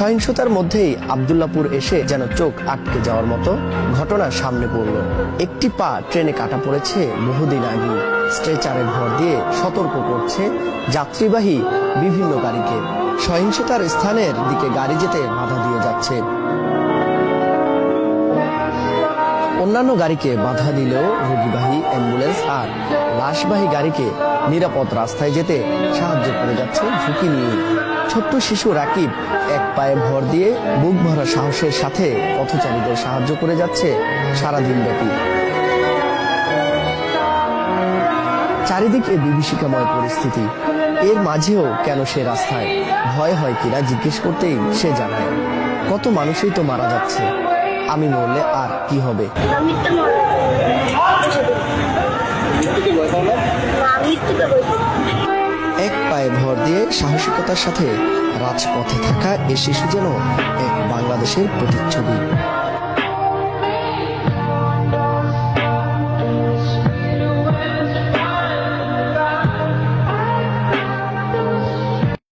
সহিংসতার মধ্যেই আবদুল্লাপুর এসে যেন চোখ আটকে যাওয়ার মতো ঘটনা সামনে পড়ল। একটি পা ট্রেনে কাটা পড়েছে বহুদিন আগে। স্ট্রেচারে ভর দিয়ে সতর্ক করছে যাত্রীবাহী বিভিন্ন গাড়িকে। সহিংসতার স্থানের দিকে গাড়ি যেতে বাধা দিয়ে যাচ্ছে। অন্যান্য গাড়িকে বাধা দিলেও রোগীবাহী অ্যাম্বুলেন্স আর লাশবাহী গাড়িকে নিরাপদ রাস্তায় যেতে সাহায্য করে যাচ্ছে ঝুঁকি নিয়ে। ছোট্ট শিশু রাকিব এক পায়ে ভর দিয়ে বুক ভরা সাহসের সাথে পথচারীদের সাহায্য করে যাচ্ছে সারাদিন ব্যাপী চারিদিকে বিভীষিকাময় পরিস্থিতি। এর মাঝেও কেন সে রাস্তায়? ভয় হয় কিনা জিজ্ঞেস করতেই সে জানায় কত মানুষই তো মারা যাচ্ছে। আমি মরলে আর কি হবে? মৃত্যু পায়ে ভর দিয়ে সাহসিকতার সাথে রাজপথে থাকা এ শিশু যেন এক বাংলাদেশের প্রতিচ্ছবি।